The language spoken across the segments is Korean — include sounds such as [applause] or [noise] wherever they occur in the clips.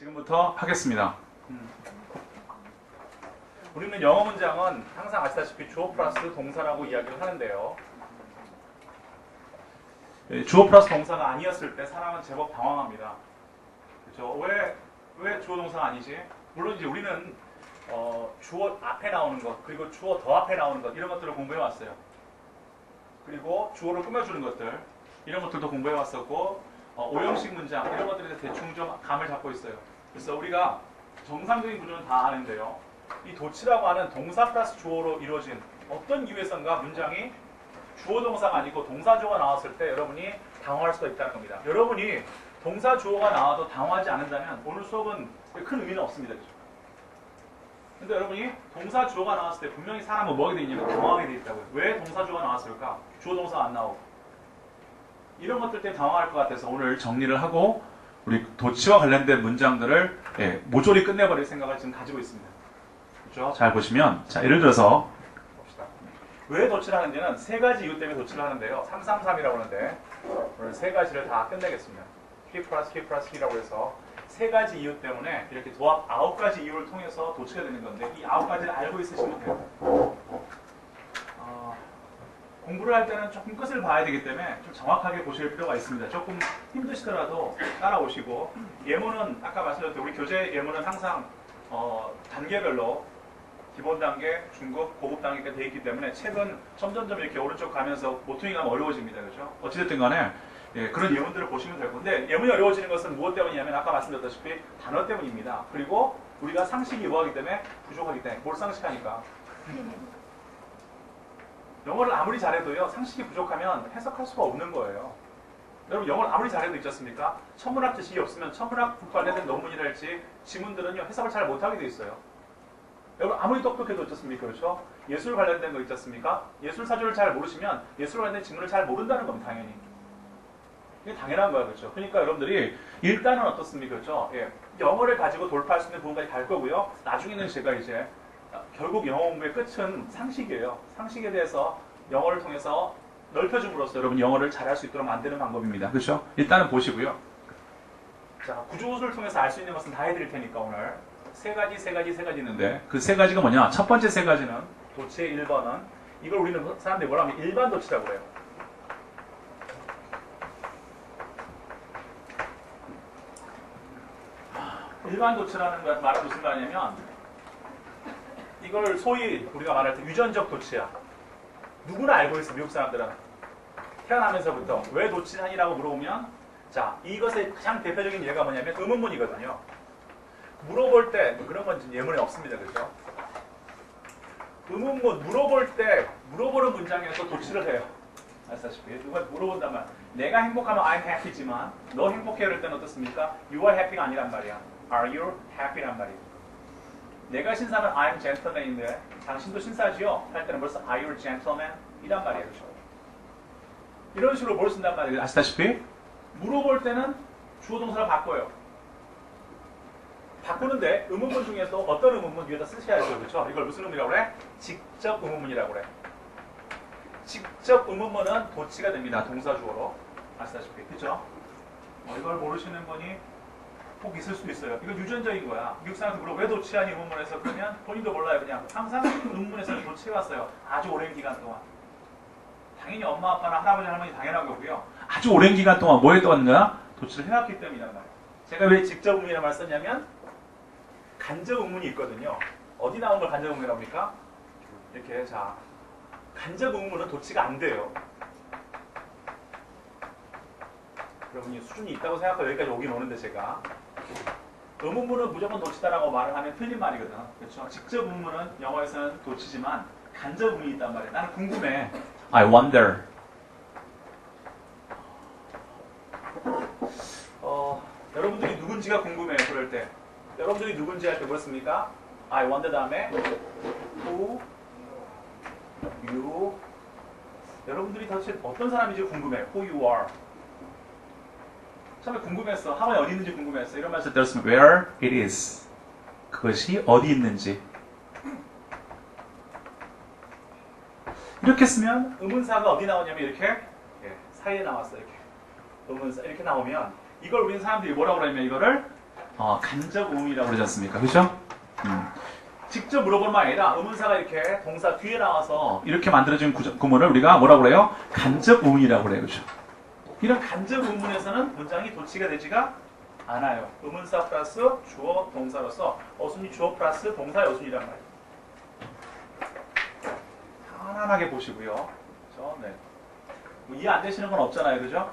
지금부터 하겠습니다. 음. 우리는 영어 문장은 항상 아시다시피 주어 플러스 동사라고 이야기를 하는데요. 예, 주어 플러스 동사가 아니었을 때 사람은 제법 당황합니다. 그렇죠? 왜, 왜 주어 동사가 아니지? 물론 이제 우리는 어, 주어 앞에 나오는 것, 그리고 주어 더 앞에 나오는 것, 이런 것들을 공부해 왔어요. 그리고 주어를 꾸며주는 것들, 이런 것들도 공부해 왔었고, 어, 오형식 문장, 이런 것들에 대해서 대충 좀 감을 잡고 있어요. 그래서 우리가 정상적인 구조는 다 아는데요. 이 도치라고 하는 동사 플러스 주어로 이루어진 어떤 이유에선가 문장이 주어 동사가 아니고 동사 주어가 나왔을 때 여러분이 당황할 수가 있다는 겁니다. 여러분이 동사 주어가 나와도 당황하지 않는다면 오늘 수업은 큰 의미는 없습니다. 그죠? 근데 여러분이 동사 주어가 나왔을 때 분명히 사람은 뭐하게 돼 있냐면 당황하게 돼 있다고요. 왜 동사 주어가 나왔을까? 주어 동사 안 나오고. 이런 것들 때문에 당황할 것 같아서 오늘 정리를 하고 우리 도치와 관련된 문장들을 예, 모조리 끝내버릴 생각을 지금 가지고 있습니다. 그렇죠? 잘 보시면 자 예를 들어서 봅시다. 왜 도치를 하는지는 세 가지 이유 때문에 도치를 하는데요. 333이라고 하는데 오늘 세 가지를 다 끝내겠습니다. K 플러스 K 플러스 K라고 해서 세 가지 이유 때문에 이렇게 도합 아홉 가지 이유를 통해서 도치가 되는 건데 이 아홉 가지를 알고 있으시면 돼요. 어, 공부를 할 때는 조금 끝을 봐야 되기 때문에 좀 정확하게 보실 필요가 있습니다. 조금 힘드시더라도 따라오시고 예문은 아까 말씀드렸듯이 우리 교재 예문은 항상 어, 단계별로 기본 단계, 중급, 고급 단계가 되어 있기 때문에 책은 점점점 이렇게 오른쪽 가면서 모퉁이 가면 어려워집니다. 그렇죠? 어찌됐든 간에 예, 그런 예문들을 보시면 될 건데 예문이 어려워지는 것은 무엇 때문이냐면 아까 말씀드렸다시피 단어 때문입니다. 그리고 우리가 상식이 뭐하기 때문에 부족하기 때문에 몰상식하니까 [laughs] 영어를 아무리 잘해도요 상식이 부족하면 해석할 수가 없는 거예요. 여러분 영어를 아무리 잘해도 있지 않습니까? 천문학 지식이 없으면 천문학 관련된 논문이랄지 지문들은요 해석을 잘 못하게 돼 있어요. 여러분 아무리 똑똑해도 어떻습니까? 그렇죠? 예술 관련된 거 있지 않습니까? 예술 사조를 잘 모르시면 예술 관련된 지문을 잘 모른다는 겁니다. 당연히. 이게 당연한 거야. 그렇죠? 그러니까 여러분들이 일단은 어떻습니까? 그렇죠? 예. 영어를 가지고 돌파할 수 있는 부분까지 갈 거고요. 나중에는 제가 이제 어, 결국 영어 공부의 끝은 상식이에요. 상식에 대해서 영어를 통해서 넓혀줌으로써 여러분 영어를 잘할 수 있도록 만드는 방법입니다. 그렇죠? 일단은 보시고요. 자, 구조를 통해서 알 수 있는 것은 다 해드릴 테니까 오늘 세 가지, 세 가지, 세 가지 있는데 그 세 가지가 뭐냐? 첫 번째 세 가지는 도치의 1번은 이걸 우리는 사람들이 뭐라 하면 일반 도치라고 해요. 일반 도치라는 것 말은 무슨 말이냐면 이걸 소위 우리가 말할 때 유전적 도치야. 누구나 알고 있어 미국 사람들은 태어나면서부터 왜 도치하니라고 물어보면 자 이것의 가장 대표적인 예가 뭐냐면 의문문이거든요. 물어볼 때뭐 그런 건 예문에 없습니다, 그렇죠? 의문문 물어볼 때 물어보는 문장에서 도치를 해요. 아시다시피 누가 물어본단 말. 내가 행복하면 I'm happy지만 너 행복해 그럴 때는 어떻습니까? You are happy가 아니란 말이야. Are you happy란 말이야. 내가 신사면 I'm gentleman인데 당신도 신사지요? 할 때는 벌써 Are you gentleman? 이란 말이에요. 그렇죠? 이런 식으로 뭘 쓴단 말이에요. 아시다시피 물어볼 때는 주어 동사를 바꿔요. 바꾸는데 의문문 중에서 어떤 의문문 위에다 쓰셔야죠. 그렇죠? 이걸 무슨 의문이라고 그래? 직접 의문문이라고 그래. 직접 의문문은 도치가 됩니다. 동사 주어로. 아시다시피. 그렇죠? 어, 이걸 모르시는 분이 꼭 있을 수 있어요. 이건 유전적인 거야. 미국 사람들 물어 왜 도치하니 의문문에서 그러면 본인도 몰라요. 그냥 항상 의문문에서는 도치해왔어요. 아주 오랜 기간 동안. 당연히 엄마 아빠나 할아버지 할머니 당연한 거고요. 아주 오랜 기간 동안 뭐 했던 거야? 도치를 해왔기 때문이란 말이에요. 제가 왜 직접 의문이라는 말 썼냐면 간접 의문이 있거든요. 어디 나온 걸 간접 의문이라고 합니까? 이렇게 자 간접 의문은 도치가 안 돼요. 여러분이 수준이 있다고 생각하고 여기까지 오긴 오는데 제가 의문문은 무조건 도치다라고 말을 하면 틀린 말이거든. 그렇죠? 직접 의문은 영어에서는 도치지만 간접 의문이 있단 말이야. 나는 궁금해. I wonder. 어, 여러분들이 누군지가 궁금해요. 그럴 때. 여러분들이 누군지 할 때 뭐였습니까? I wonder 다음에 who, you. 여러분들이 도대체 어떤 사람인지 궁금해. Who you are. 처음에 궁금했어. 하와이 어디 있는지 궁금했어. 이런 말씀 들었으면 where it is. 그것이 어디 있는지. 이렇게 쓰면 의문사가 어디 나오냐면 이렇게 예, 사이에 나왔어 이렇게 의문사 이렇게 나오면 이걸 우리는 사람들이 뭐라고 그러냐면 이거를 어, 간접 의문이라고 그러지 않습니까? 그죠? 음. 직접 물어보는 말 아니라 의문사가 이렇게 동사 뒤에 나와서 이렇게 만들어진 구문을 우리가 뭐라고 그래요? 간접 의문이라고 그래요. 그죠? 이런 간접 의문에서는 문장이 도치가 되지가 않아요. 의문사 플러스 주어 동사로서 어순이 주어 플러스 동사의 어순이란 말이에요. 편안하게 보시고요. 그죠? 네. 뭐 이해 안 되시는 건 없잖아요. 그죠?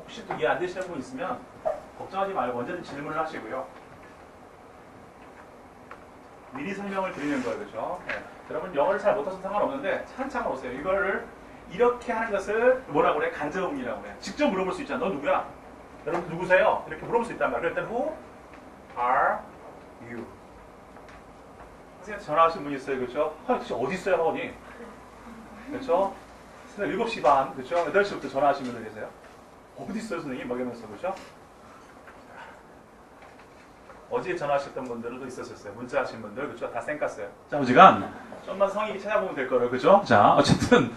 혹시 또 이해 안 되시는 분 있으면 걱정하지 말고 언제든 질문을 하시고요. 미리 설명을 드리는 거예요. 그죠? 네. 여러분 영어를 잘 못하셔도 상관없는데 한참 오세요. 이거를 이렇게 하는 것을 뭐라고 그래? 간접음이라고 그래. 직접 물어볼 수 있잖아. 너 누구야? 여러분 누구세요? 이렇게 물어볼 수 있단 말이야. 그럴 때 who are you? 선생님 전화하신 분 있어요. 그렇죠? 아, 혹시 어디 있어요, 하원이? 그렇죠? 새벽 7시 반, 그렇죠? 8시부터 전화하신 분들 계세요. 어디 있어요, 선생님? 막 이러면서, 그렇죠? 어제 전화하셨던 분들도 있었었어요. 문자 하신 분들, 그렇죠? 다 쌩깠어요. 자, 오지간 좀만 성의 찾아보면 될 거예요, 그렇죠? 자, 어쨌든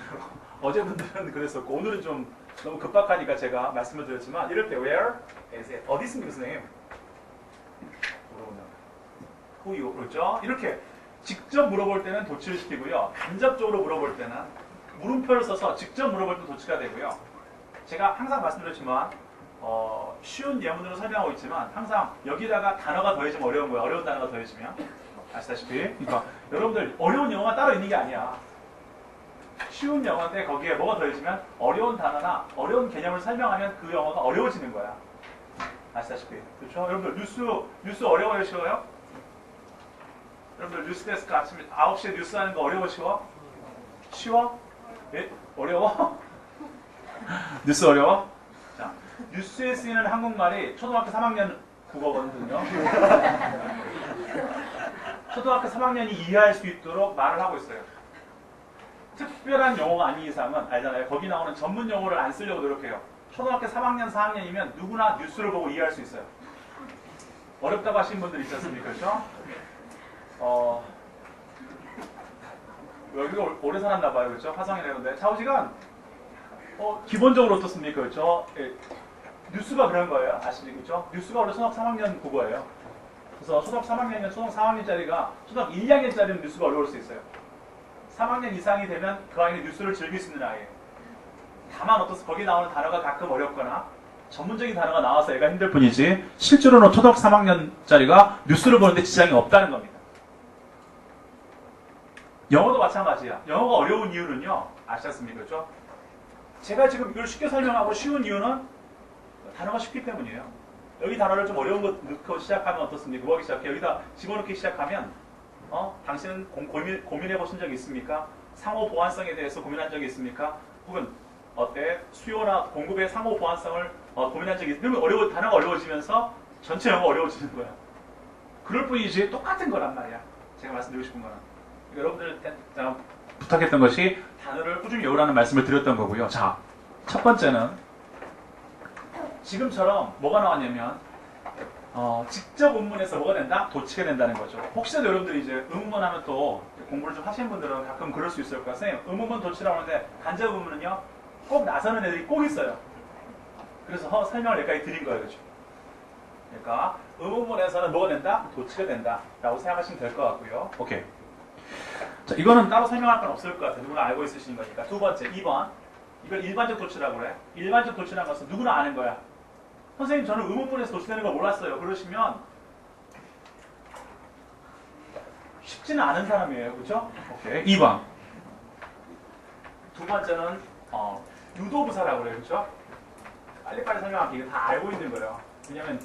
어제 분들은 그랬었고 오늘은 좀 너무 급박하니까 제가 말씀을 드렸지만 이럴 때 where is? 어디 있습니까, 선생님? 물어본다. who you, 그렇죠? 이렇게 직접 물어볼 때는 도치를 시키고요. 간접적으로 물어볼 때는 물음표를 써서 직접 물어볼 때 도치가 되고요. 제가 항상 말씀드렸지만 어, 쉬운 예문으로 설명하고 있지만 항상 여기다가 단어가 더해지면 어려운 거예요. 어려운 단어가 더해지면 아시다시피 그러니까 여러분들 어려운 영어가 따로 있는 게 아니야. 쉬운 영어인데 거기에 뭐가 더해지면 어려운 단어나 어려운 개념을 설명하면 그 영어가 어려워지는 거야. 아시다시피 그렇죠? 여러분들 뉴스 뉴스 어려워요, 쉬워요? 여러분들 뉴스 데스크 아침 9시에 뉴스 하는 거 어려워, 쉬워? 쉬워? 예? 어려워? [laughs] 뉴스 어려워? 자, 뉴스에 쓰이는 한국말이 초등학교 3학년 국어거든요. [laughs] 초등학교 3학년이 이해할 수 있도록 말을 하고 있어요. 특별한 영어가 아닌 이상은 알잖아요. 거기 나오는 전문 용어를 안 쓰려고 노력해요. 초등학교 3학년, 4학년이면 누구나 뉴스를 보고 이해할 수 있어요. 어렵다고 하신 분들 있지 않습니까? 그렇죠? 어, 여기가 오- 오래 살았나 봐요. 그렇죠? 화성이라는데. 차오지간 어, 기본적으로 어떻습니까? 그렇죠? 예, 뉴스가 그런 거예요. 아시죠? 그렇죠? 뉴스가 원래 초등학교 3학년 국어예요. 그래서 초등학교 3학년이면 초등학교 4학년짜리가 초등학교 1, 2학년짜리는 뉴스가 어려울 수 있어요. 3학년 이상이 되면 그 아이는 뉴스를 즐길 수 있는 아이예요. 다만 어떻습 거기 나오는 단어가 가끔 어렵거나 전문적인 단어가 나와서 애가 힘들 뿐이지 실제로는 초등학교 3학년짜리가 뉴스를 보는데 지장이 없다는 겁니다. 영어도 마찬가지야. 영어가 어려운 이유는요. 아시겠습니까? 그렇죠? 제가 지금 이걸 쉽게 설명하고 쉬운 이유는 단어가 쉽기 때문이에요. 여기 단어를 좀 어려운 거 넣고 시작하면 어떻습니까? 뭐 하기 시작해? 여기다 집어넣기 시작하면 어? 당신은 고, 고민, 고민해 보신 적 있습니까? 상호 보완성에 대해서 고민한 적이 있습니까? 혹은 어때? 수요나 공급의 상호 보완성을 어, 고민한 적이 있으면 어려워, 단어가 어려워지면서 전체 영어 어려워지는 거야. 그럴 뿐이지 똑같은 거란 말이야. 제가 말씀드리고 싶은 거는. 그러니까 여러분들한테 부탁했던 것이 단어를 꾸준히 외우라는 말씀을 드렸던 거고요. 자, 첫 번째는 지금처럼 뭐가 나왔냐면 어, 직접 의문에서 뭐가 된다? 도치가 된다는 거죠. 혹시라도 여러분들이 이제 의문문 하면 또 공부를 좀 하시는 분들은 가끔 그럴 수 있을 거예요. 선생님, 의문문 도치라고 하는데 간접 의문은요, 꼭 나서는 애들이 꼭 있어요. 그래서 어, 설명을 여기까지 드린 거예요. 그죠? 그러니까 의문문에서는 뭐가 된다? 도치가 된다. 라고 생각하시면 될 것 같고요. 오케이. 자, 이거는 따로 설명할 건 없을 것 같아요. 누구나 알고 있으신 거니까. 두 번째, 2번. 이걸 일반적 도치라고 그래. 일반적 도치라는 것은 누구나 아는 거야. 선생님, 저는 의문문에서 도치되는 걸 몰랐어요. 그러시면 쉽지는 않은 사람이에요. 그렇죠? 오케이. 2번. 두 번째는 어, 유도부사라고 그래요. 그렇죠? 빨리빨리 설명할게요. 이거 다 알고 있는 거예요. 왜냐면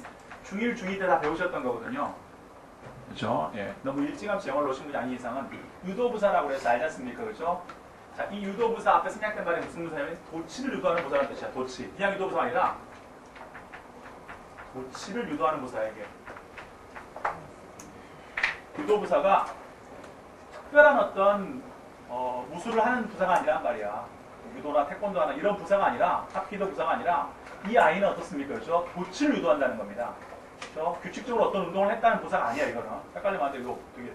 중1, 중2 때 다 배우셨던 거거든요. 그렇죠? 예. 너무 일찌감치 영어를 놓으신 분이 아닌 이상은 유도부사라고 그래서 알지 않습니까? 그렇죠? 자, 이 유도부사 앞에 생략된 말이 무슨 부사냐면 도치를 유도하는 부사라는 뜻이야. 도치. 그냥 유도부사가 아니라 도치를 유도하는 부사에게. 유도부사가 특별한 어떤 어, 무술을 하는 부사가 아니란 말이야. 유도나 태권도 하나 이런 부사가 아니라 합기도 부사가 아니라 이 아이는 어떻습니까? 그렇죠? 도치를 유도한다는 겁니다. 그렇죠? 규칙적으로 어떤 운동을 했다는 부사가 아니야 이거는. 헷갈리면 안 돼. 이거 되게